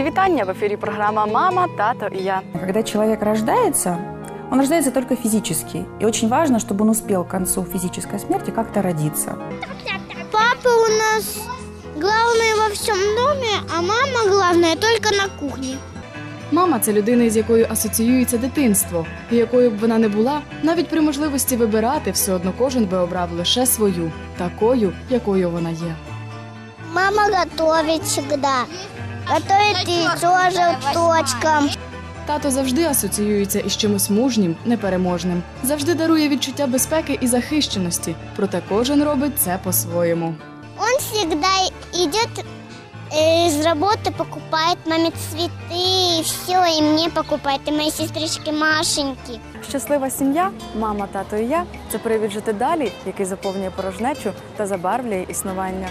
вітання в ефірі. Програма Мама, тато і я. Когда человек рождается, он рождается только физически. И очень важно, чтобы он успел к концу физической смерти как-то родиться. Папа у нас главный во всем доме, а мама главная только на кухне. Мама це людина, з якою асоціюється дитинство, і якою б вона не була, навіть при можливості вибирати, все одно кожен би обрав лише свою, такою, якою вона є. Мама готовит всегда Готовит яйцо желточком. Тато завжди асоціюється із чимось мужнім, непереможним, завжди дарує відчуття безпеки і захищеності, проте кожен робить це по-своєму. Он всегда идет э, из работы, покупает маме цветы, и все, и мне покупает, и моей сестричке Машеньке. Щаслива сім'я, мама, тато і я це привід жити далі, який заповнює порожнечу та забарвлює існування.